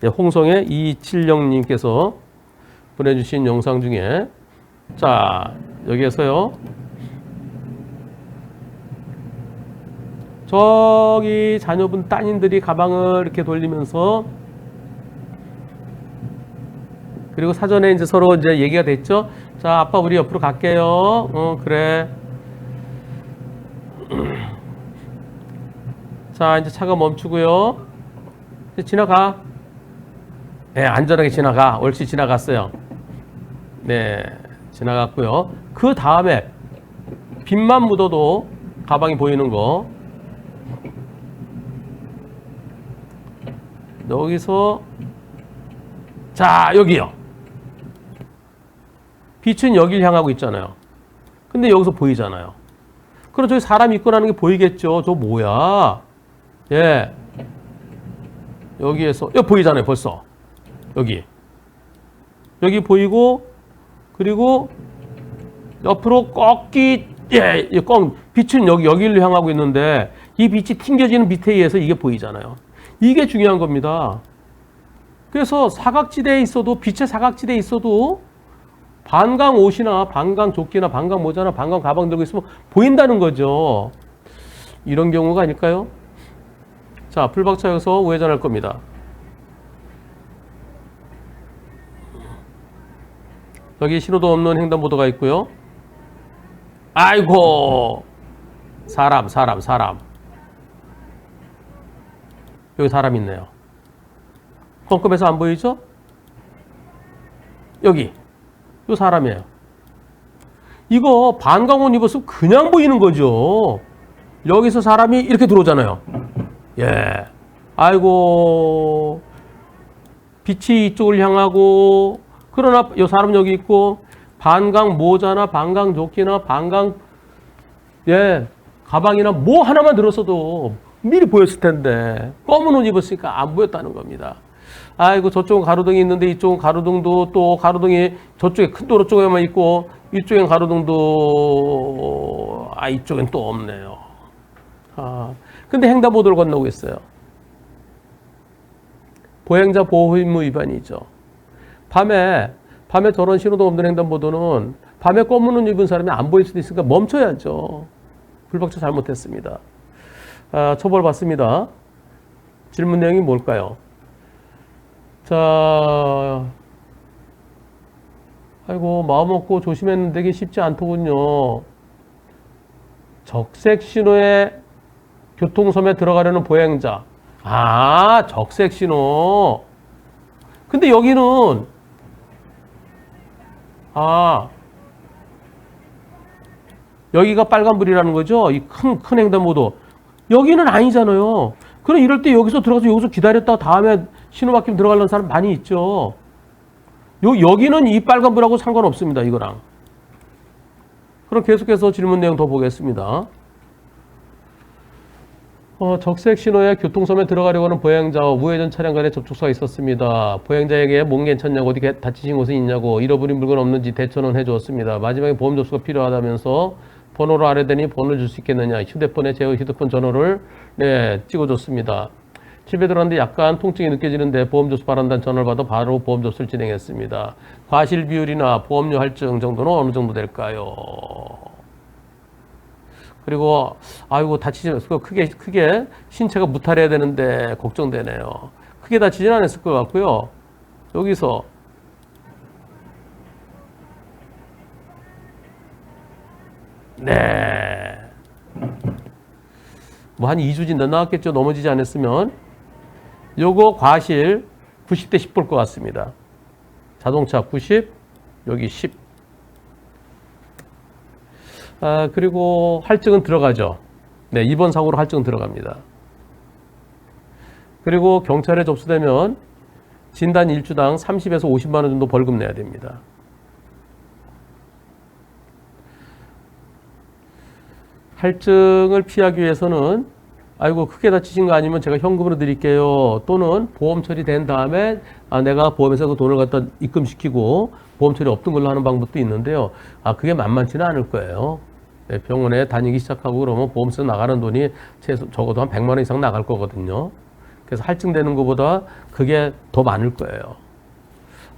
네, 홍성의 270님께서 보내주신 영상 중에 자 여기에서요 저기 자녀분 따님들이 가방을 이렇게 돌리면서 그리고 사전에 이제 서로 이제 얘기가 됐죠. 자, 아빠 우리 옆으로 갈게요. 어, 그래. 자, 이제 차가 멈추고요. 이제 지나가. 네, 안전하게 지나가. 옳지 지나갔어요. 네, 지나갔고요. 그 다음에 빛만 묻어도 가방이 보이는 거. 여기서 자, 여기요. 빛은 여길 향하고 있잖아요. 근데 여기서 보이잖아요. 그럼 저기 사람 있고 나는 게 보이겠죠. 저 뭐야? 예. 여기에서, 여기 보이잖아요, 벌써. 여기. 여기 보이고, 그리고 옆으로 꺾기, 예, 이 꺾, 빛은 여기, 여기를 향하고 있는데, 이 빛이 튕겨지는 밑에 의해서 이게 보이잖아요. 이게 중요한 겁니다. 그래서 사각지대에 있어도, 빛의 사각지대에 있어도, 반강 옷이나 반강 조끼나 반강 모자나 반강 가방 들고 있으면 보인다는 거죠. 이런 경우가 아닐까요? 자, 불박차여서 우회전할 겁니다. 여기 신호도 없는 횡단보도가 있고요. 아이고! 사람, 사람, 사람. 여기 사람 있네요. 껌껌해서 안 보이죠? 여기. 요 사람이에요. 이거 반강옷 입었으면 그냥 보이는 거죠. 여기서 사람이 이렇게 들어오잖아요. 예. 아이고. 빛이 이쪽을 향하고, 그러나 요 사람 여기 있고, 반강 모자나 반강 조끼나 반강, 예, 가방이나 뭐 하나만 들었어도 미리 보였을 텐데, 검은 옷 입었으니까 안 보였다는 겁니다. 아이고 저쪽은 가로등이 있는데 이쪽은 가로등도 또 가로등이 저쪽에 큰 도로 쪽에만 있고 이쪽엔 가로등도 아 이쪽엔 또 없네요. 아 근데 횡단보도를 건너고 있어요. 보행자 보호 의무 위반이죠. 밤에 밤에 저런 신호도 없는 횡단보도는 밤에 검은 옷 입은 사람이 안 보일 수도 있으니까 멈춰야죠. 불박차 잘못했습니다. 아, 처벌받습니다. 질문 내용이 뭘까요? 자, 아이고, 마음 먹고 조심했는데 이게 쉽지 않더군요. 적색 신호에 교통섬에 들어가려는 보행자. 아, 적색 신호. 근데 여기는, 아, 여기가 빨간불이라는 거죠? 이 큰, 큰 횡단 보도. 여기는 아니잖아요. 그럼 이럴 때 여기서 들어가서 여기서 기다렸다가 다음에 신호 바뀌면 들어가려는 사람 많이 있죠. 요, 여기는 이 빨간불하고 상관없습니다. 이거랑. 그럼 계속해서 질문 내용 더 보겠습니다. 어, 적색 신호에 교통섬에 들어가려고 하는 보행자와 우회전 차량 간의 접촉사가 있었습니다. 보행자에게 몸 괜찮냐고 어디 개- 다치신 곳은 있냐고 잃어버린 물건 없는지 대처는 해주었습니다. 마지막에 보험 접수가 필요하다면서 번호를 알아대니 번호를 줄 수 있겠느냐 휴대폰에 제 휴대폰 전화를 네, 찍어줬습니다. 집에 들어갔는데 약간 통증이 느껴지는데 보험 접수 바란다는 전화를 받아 바로 보험 접수를 진행했습니다. 과실 비율이나 보험료 할증 정도는 어느 정도 될까요? 그리고 아이고 다치지 않았을 크게 크게 신체가 무탈해야 되는데 걱정되네요. 크게 다치진 않았을 것 같고요. 여기서 네. 뭐 한 2주 진단 나왔겠죠. 넘어지지 않았으면. 요거 과실 90대 10 볼 것 같습니다. 자동차 90, 여기 10. 아, 그리고 할증은 들어가죠. 네, 이번 사고로 할증은 들어갑니다. 그리고 경찰에 접수되면 진단 일주당 30에서 50만 원 정도 벌금 내야 됩니다. 할증을 피하기 위해서는 아이고 크게 다치신 거 아니면 제가 현금으로 드릴게요. 또는 보험 처리된 다음에 아 내가 보험에서 그 돈을 갖다 입금시키고 보험 처리 없던 걸로 하는 방법도 있는데요. 아 그게 만만치는 않을 거예요. 네, 병원에 다니기 시작하고 그러면 보험에서 나가는 돈이 최소 적어도 한 100만 원 이상 나갈 거거든요. 그래서 할증되는 것보다 그게 더 많을 거예요.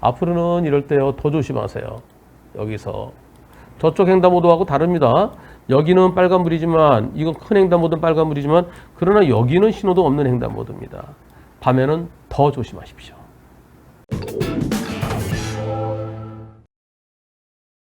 앞으로는 이럴 때요 더 조심하세요. 여기서 저쪽 횡단보도하고 다릅니다. 여기는 빨간불이지만 이건 큰 횡단보도는 빨간불이지만 그러나 여기는 신호도 없는 횡단보도입니다. 밤에는 더 조심하십시오.